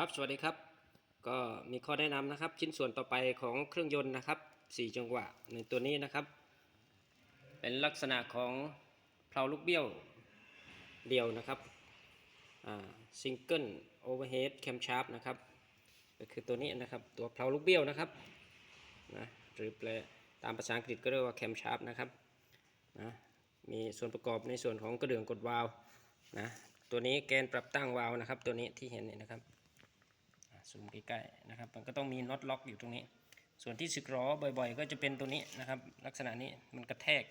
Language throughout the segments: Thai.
ครับ สวัสดีครับ ก็มีข้อแนะนำนะครับ ชิ้นส่วนต่อไปของเครื่องยนต์นะครับ 4 จังหวะในตัวนี้นะครับ เป็นลักษณะของเพลาลูกเบี้ยวเดียวนะครับซิงเกิลโอเวอร์เฮดแคมชาร์ปนะครับ ก็คือตัวนี้นะครับ ตัวเพลาลูกเบี้ยวนะครับนะหรือแปลตามภาษาอังกฤษก็เรียกว่าแคมชาร์ปนะครับนะมีส่วนประกอบในส่วนของกระเดื่องกดวาล์วนะตัวนี้แกนปรับตั้งวาล์วนะครับ ตัวนี้ที่เห็นเนี่ยนะครับ ซูมใกล้ๆนะครับ มันก็ต้องมีน็อตล็อกอยู่ตรงนี้ ส่วนที่สึกหรอบ่อยๆ ก็จะเป็นตัวนี้นะครับ ลักษณะนี้มันกระแทก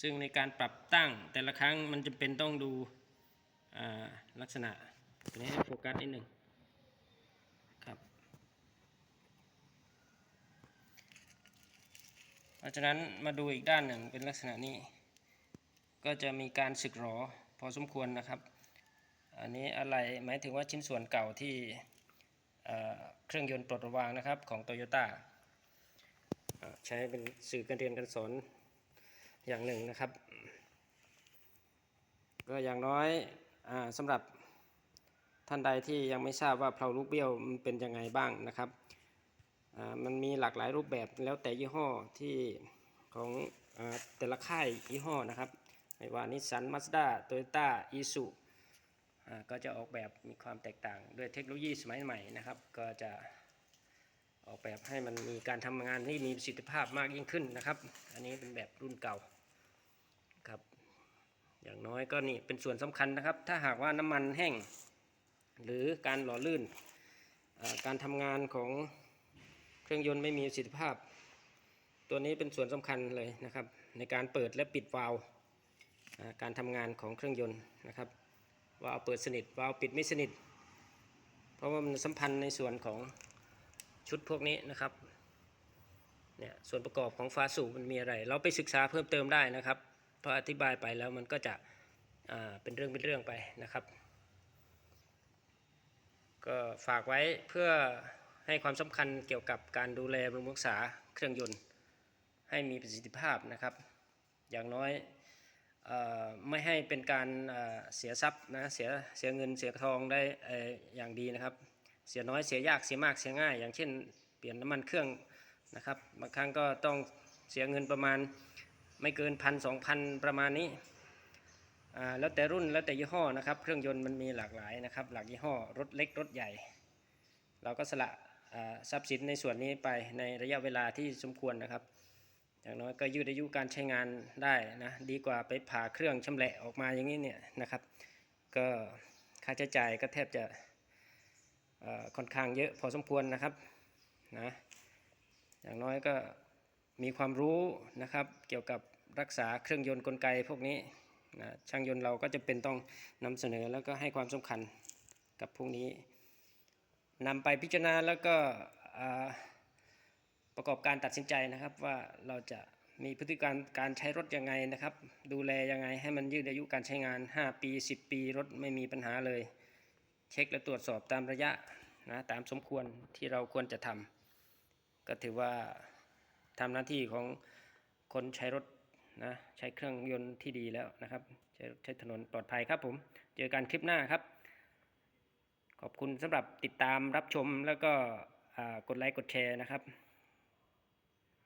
ซึ่งในการปรับตั้งแต่ละครั้งมันจะเป็นต้องดูลักษณะตัวนี้ให้โฟกัสนิดหนึ่งครับ เพราะฉะนั้นมาดูอีกด้านหนึ่งเป็นลักษณะนี้ ก็จะมีการสึกหรอพอสมควรนะครับ อันนี้อะไรหมายถึงว่าชิ้นส่วนเก่าที่เครื่องยนต์ปลดระวางนะครับของโตโยต้าใช้เป็นสื่อการเรียนการสอนอย่างหนึ่งนะครับ ก็อย่างน้อยอสำหรับท่านใดที่ยังไม่ทราบว่าเพลาลูกเบี้ยวมันเป็นยังไงบ้างนะครับ มันมีหลากหลายรูปแบบแล้วแต่ยี่ห้อที่ของอแต่ละค่ายยี่ห้อนะครับ ไม่ว่านิสสันมาสด้าโตโยต้าอีซู ก็จะออกแบบมีความแตกต่างด้วยเทคโนโลยีสมัยใหม่นะครับ ก็จะออกแบบให้มันมีการทำงานที่มีประสิทธิภาพมากยิ่งขึ้นนะครับ อันนี้เป็นแบบรุ่นเก่าครับ อย่างน้อยก็นี่เป็นส่วนสำคัญนะครับ ถ้าหากว่าน้ำมันแห้ง หรือการหล่อลื่น การทำงานของเครื่องยนต์ไม่มีประสิทธิภาพ ตัวนี้เป็นส่วนสำคัญเลยนะครับ ในการเปิดและปิดวาล์วการทำงานของเครื่องยนต์นะครับ วาล์วเปิดสนิทวาล์วปิดไม่สนิท เพราะว่ามันสัมพันธ์ในส่วนของชุดพวกนี้นะครับเนี่ยส่วนประกอบของฟาสูบมันมีอะไร เราไปศึกษาเพิ่มเติมได้นะครับพออธิบายไปแล้วมันก็จะเป็นเรื่องเป็นเรื่องไปนะครับ ก็ฝากไว้เพื่อให้ความสำคัญเกี่ยวกับการดูแลบำรุงรักษาเครื่องยนต์ ให้มีประสิทธิภาพนะครับ อย่างน้อย ไม่ให้เป็นการเสียทรัพย์นะเสียเสียเงินเสียทองได้อย่างดีนะครับ เสียน้อยเสียยากเสียมากเสียง่าย อย่างเช่น เปลี่ยนน้ำมันเครื่องนะครับบางครั้งก็ต้องเสียเงินประมาณไม่เกินพันสองพันประมาณนี้แล้วแต่รุ่นแล้วแต่ยี่ห้อนะครับ เครื่องยนต์มันมีหลากหลายนะครับ หลากยี่ห้อรถเล็กรถใหญ่ เราก็สละทรัพย์สินในส่วนนี้ไปในระยะเวลาที่สมควรนะครับ อย่างน้อยก็ยืดอายุการใช้งานได้นะดีกว่าไปผ่าเครื่องชำแหละออกมาอย่างนี้เนี่ยนะครับ ก็ค่าใช้จ่ายก็แทบจะค่อนข้างเยอะพอสมควรนะครับนะอย่างน้อยก็มีความรู้นะครับเกี่ยวกับรักษาเครื่องยนต์กลไกพวกนี้นะช่างยนต์เราก็จะเป็นต้องนำเสนอแล้วก็ให้ความสำคัญกับพวกนี้นำไปพิจารณาแล้วก็ ประกอบการตัดสินใจนะครับว่าเราจะมีพฤติการการใช้รถยังไงนะครับ ดูแลยังไงให้มันยืดอายุการใช้งาน 5 ปี 10 ปีรถไม่มีปัญหาเลย เช็คและตรวจสอบตามระยะนะตามสมควรที่เราควรจะทำก็ถือว่าทำหน้าที่ของคนใช้รถนะใช้เครื่องยนต์ที่ดีแล้วนะครับ ใช้ใช้ถนนปลอดภัยครับผม เจอกันคลิปหน้าครับ ขอบคุณสำหรับติดตามรับชมแล้วก็กดไลค์กดแชร์นะครับ